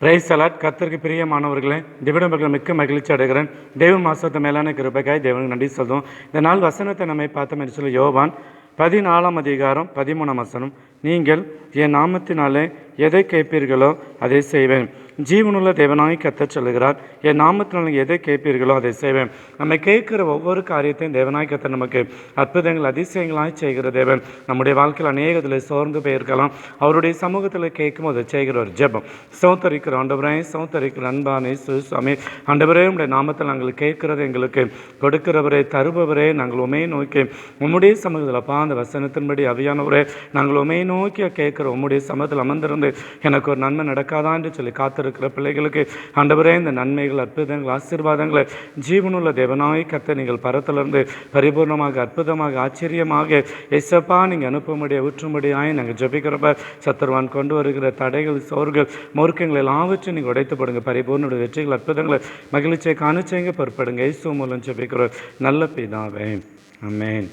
Price allot கத்திற்கு பிரியமானவர்களே திவிடம்பர்கள் மிக்க மகிழ்ச்சி அடைகிறேன். தெய்வ மாசத்தை மேலான கிருபைக்காய் தேவனுக்கு நன்றி சொல்லுவோம் இந்த நாள் வசனத்தை நம்ம பார்த்தோம் என்று சொல்லி யோவான் பதினாலாம் அதிகாரம் பதிமூணாம் வசனம். நீங்கள் என் நாமத்தினாலே எதை கேட்பீர்களோ அதை செய்வேன். ஜீவனுள்ள தேவனாய் கத்த சொல்லுகிறார். என் நாமத்தினால் எதை கேட்பீர்களோ அதை செய்வேன். நம்ம கேட்குற ஒவ்வொரு காரியத்தையும் தேவனாய் கத்த நமக்கு அற்புதங்கள் அதிசயங்களாய் செய்கிற தேவன். நம்முடைய வாழ்க்கையில் அநேகத்தில் சோர்ந்து போயிருக்கலாம். அவருடைய சமூகத்தில் கேட்கும் அதை செய்கிற ஒரு ஜெபம். சௌத்தரிக்கிற ஆண்டவரே சௌத்தரிக்கிற அன்பானே சுவாமி. ஆண்டவரே உடைய நாமத்தில் நாங்கள் கேட்கிறது எங்களுக்கு கொடுக்கிறவரே தருபவரே நாங்கள் உமையை நோக்கி உம்முடைய சமூகத்தில் அப்பா அந்த வசனத்தின்படி அவியானவரே நாங்கள் உமையை நோக்கி கேட்குற உம்முடைய சமூகத்தில் அமர்ந்திருந்து எனக்கு ஒரு நன்மை நடக்காதா என்று சொல்லி இருக்கிற பிள்ளைகளுக்கு. ஆண்டவரே இந்த நன்மைகள் அற்புதங்கள் ஆசீர்வாதங்களை ஜீவனுள்ள தேவனாய் கத்த நீங்கள் பரத்திலிருந்து பரிபூர்ணமாக அற்புதமாக ஆச்சரியமாக எசப்பா நீங்கள் அனுப்பும்படியாக ஊற்றும்படியாய் நாங்கள் ஜபிக்கிறப்ப சத்துருவான் கொண்டு வருகிற தடைகள் சோர்கள் மூர்க்கங்கள் எல்லாவற்றையும் நீங்கள் உடைத்து போடுங்க. பரிபூர்ண வெற்றிகள் அற்புதங்களை மகிழ்ச்சியை காணிச்சேங்க பொறுப்படுங்க. இயேசு மூலம் ஜபிக்கிறோம். நல்ல பிதாவே. அமேன்